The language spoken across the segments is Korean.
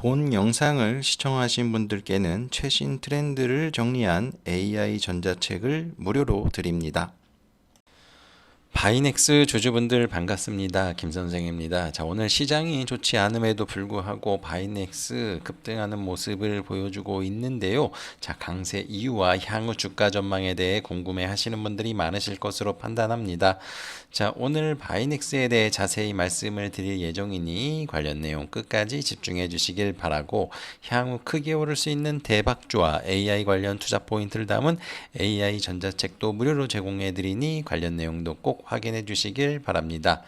본 영상을 시청하신 분들께는 최신 트렌드를 정리한 AI 전자책을 무료로 드립니다. 바이넥스 주주분들 반갑습니다. 김 선생입니다. 자, 오늘 시장이 좋지 않음에도 불구하고 바이넥스 급등하는 모습을 보여주고 있는데요. 자, 강세 이유와 향후 주가 전망에 대해 궁금해 하시는 분들이 많으실 것으로 판단합니다. 자, 오늘 바이넥스에 대해 자세히 말씀을 드릴 예정이니 관련 내용 끝까지 집중해 주시길 바라고 향후 크게 오를 수 있는 대박주와 AI 관련 투자 포인트를 담은 AI 전자책도 무료로 제공해 드리니 관련 내용도 꼭 확인해 주시길 바랍니다.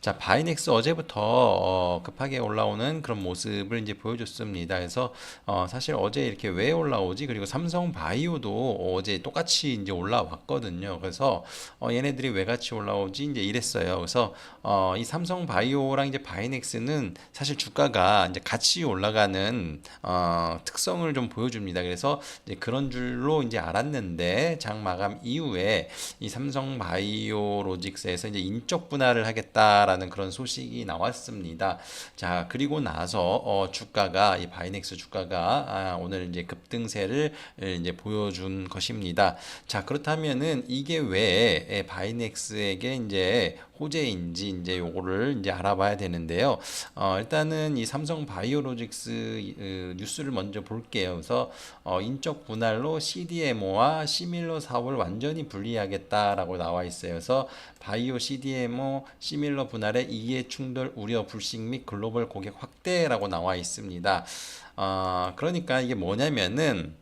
자, 바이넥스 어제부터 어, 급하게 올라오는 그런 모습을 이제 보여줬습니다. 그래서 어, 사실 어제 이렇게 왜 올라오지? 그리고 삼성 바이오도 어제 똑같이 이제 올라왔거든요. 그래서 어, 얘네들이 왜 같이 올라오지? 이제 이랬어요. 그래서 어, 이 삼성 바이오랑 이제 바이넥스는 사실 주가가 이제 같이 올라가는 어, 특성을 좀 보여줍니다. 그래서 이제 그런 줄로 이제 알았는데 장 마감 이후에 이 삼성 바이오로직스에서 이제 인적 분할을 하겠다라는 그런 소식이 나왔습니다. 자 그리고 나서 어, 주가가 이 바이넥스 주가가 아, 오늘 이제 급등세를 이제 보여준 것입니다. 자 그렇다면은 이게 왜 바이넥스에게 이제 호재인지 이제 요거를 이제 알아봐야 되는데요. 어, 일단은 이 삼성 바이오로직스 어, 뉴스를 먼저 볼게요. 그래서 어, 인적 분할로 CDMO와 시밀러 사업을 완전히 분리하겠다라고 나와 있어요. 그래서 바이오 CDMO 시밀러 분할 의 이해 충돌 우려 불식 및 글로벌 고객 확대라고 나와 있습니다. 어, 그러니까 이게 뭐냐면은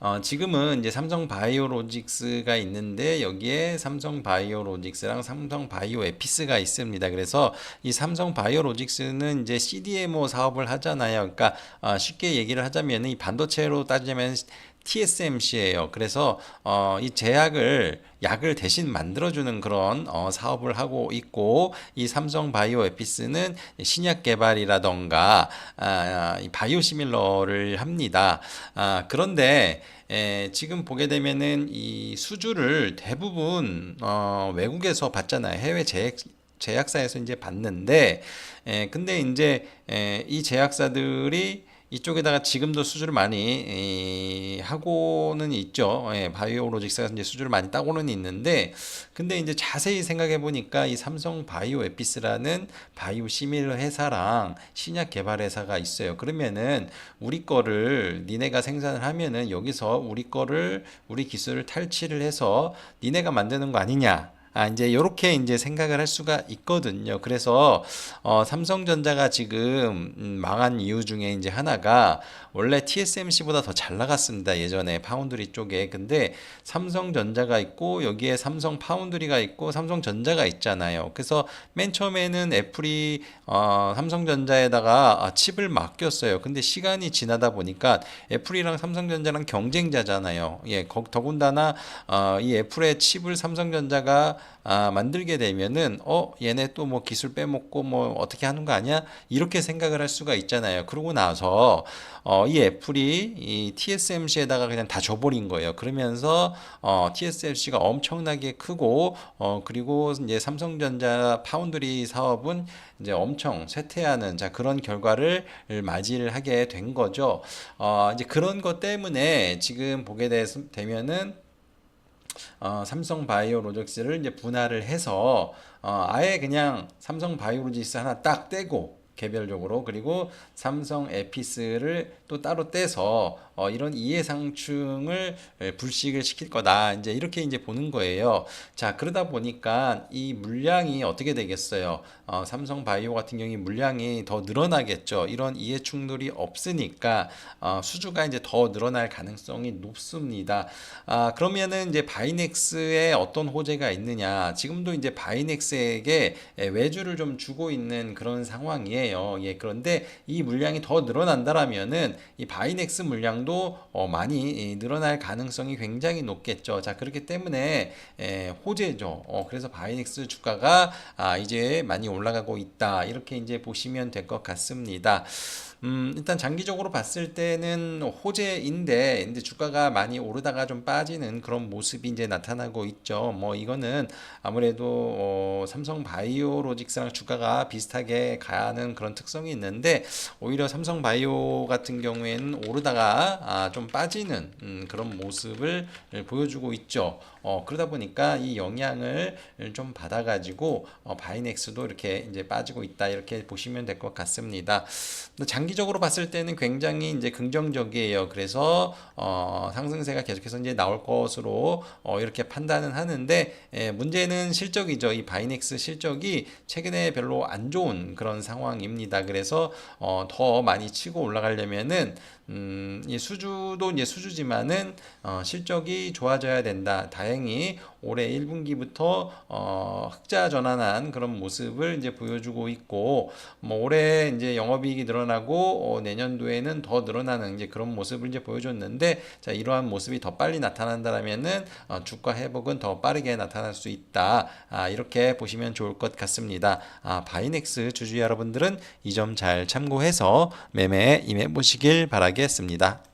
어, 지금은 이제 삼성 바이오로직스가 있는데 여기에 삼성 바이오로직스랑 삼성 바이오 에피스가 있습니다. 그래서 이 삼성 바이오로직스는 이제 CDMO 사업을 하잖아요. 그러니까 어, 쉽게 얘기를 하자면 이 반도체로 따지면 TSMC예요. 그래서 어, 이 제약을 약을 대신 만들어주는 그런 어, 사업을 하고 있고 이 삼성 바이오 에피스는 신약 개발이라던가 아, 이 바이오 시밀러를 합니다. 아, 그런데 에, 지금 보게 되면은 이 수주를 대부분 어, 외국에서 받잖아요. 해외 제약 제약사에서 이제 받는데 에, 근데 이제 에, 이 제약사들이 이쪽에다가 지금도 수주를 많이 이, 하고는 있죠. 예, 바이오로직스가 이제 수주를 많이 따고는 있는데, 근데 이제 자세히 생각해 보니까 이 삼성 바이오 에피스라는 바이오 시밀러 회사랑 신약 개발 회사가 있어요. 그러면은 우리 거를 니네가 생산을 하면은 여기서 우리 거를 우리 기술을 탈취를 해서 니네가 만드는 거 아니냐? 아, 이제 이렇게 이제 생각을 할 수가 있거든요. 그래서 어, 삼성전자가 지금 음, 망한 이유 중에 이제 하나가 원래 TSMC보다 더 잘 나갔습니다. 예전에 파운드리 쪽에. 근데 삼성전자가 있고 여기에 삼성 파운드리가 있고 삼성전자가 있잖아요. 그래서 맨 처음에는 애플이 어, 삼성전자에다가 아, 칩을 맡겼어요. 근데 시간이 지나다 보니까 애플이랑 삼성전자랑 경쟁자잖아요. 예, 더군다나 어, 이 애플의 칩을 삼성전자가 아, 만들게 되면은 어 얘네 또 뭐 기술 빼먹고 뭐 어떻게 하는 거 아니야 이렇게 생각을 할 수가 있잖아요. 그러고 나서 어, 이 애플이 이 TSMC에다가 그냥 다 줘버린 거예요. 그러면서 어, TSMC가 엄청나게 크고 어, 그리고 이제 삼성전자 파운드리 사업은 이제 엄청 쇠퇴하는 자 그런 결과를 맞이를 하게 된 거죠. 어, 이제 그런 것 때문에 지금 보게 되, 되면은 어, 삼성 바이오로직스를 이제 분할을 해서 어, 아예 그냥 삼성 바이오로직스 하나 딱 떼고 개별적으로 그리고 삼성 에피스를 또 따로 떼서 어, 이런 이해상충을 불식을 시킬 거다 이제 이렇게 이제 보는 거예요. 자 그러다 보니까 이 물량이 어떻게 되겠어요? 어, 삼성 바이오 같은 경우 물량이 더 늘어나겠죠. 이런 이해 충돌이 없으니까 어, 수주가 이제 더 늘어날 가능성이 높습니다. 아 그러면은 이제 바이넥스에 어떤 호재가 있느냐? 지금도 이제 바이넥스에게 외주를 좀 주고 있는 그런 상황 이에요. 예 그런데 이 물량이 더 늘어난다라면은 이 바이넥스 물량도 어, 많이 늘어날 가능성이 굉장히 높겠죠. 자 그렇기 때문에 에, 호재죠. 어, 그래서 바이넥스 주가가 아, 이제 많이 올라가고 있다 이렇게 이제 보시면 될 것 같습니다. 음, 일단 장기적으로 봤을 때는 호재인데 이제 주가가 많이 오르다가 좀 빠지는 그런 모습이 이제 나타나고 있죠. 뭐 이거는 아무래도 어, 삼성 바이오로직스랑 주가가 비슷하게 가는 그런 특성이 있는데 오히려 삼성 바이오 같은 경우에는 오르다가 아, 좀 빠지는 음, 그런 모습을 보여주고 있죠. 어, 그러다 보니까 이 영향을 좀 받아가지고 어, 바이넥스도 이렇게 이제 빠지고 있다 이렇게 보시면 될 것 같습니다. 근데 장기적으로 봤을 때는 굉장히 이제 긍정적이에요. 그래서 어, 상승세가 계속해서 이제 나올 것으로 어, 이렇게 판단은 하는데 예, 문제는 실적이죠. 이 바이넥스 실적이 최근에 별로 안 좋은 그런 상황입니다. 그래서 어, 더 많이 치고 올라가려면은 음, 이 수주도 이제 수주지만은 어, 실적이 좋아져야 된다. 다행히 올해 1분기부터 어, 흑자 전환한 그런 모습을 이제 보여주고 있고 뭐 올해 이제 영업이익이 늘어나고 어, 내년도에는 더 늘어나는 이제 그런 모습을 이제 보여줬는데 자 이러한 모습이 더 빨리 나타난다면은 어, 주가 회복은 더 빠르게 나타날 수 있다. 아, 이렇게 보시면 좋을 것 같습니다. 아, 바이넥스 주주 여러분들은 이 점 잘 참고해서 매매에 임해 보시길 바라겠습니다.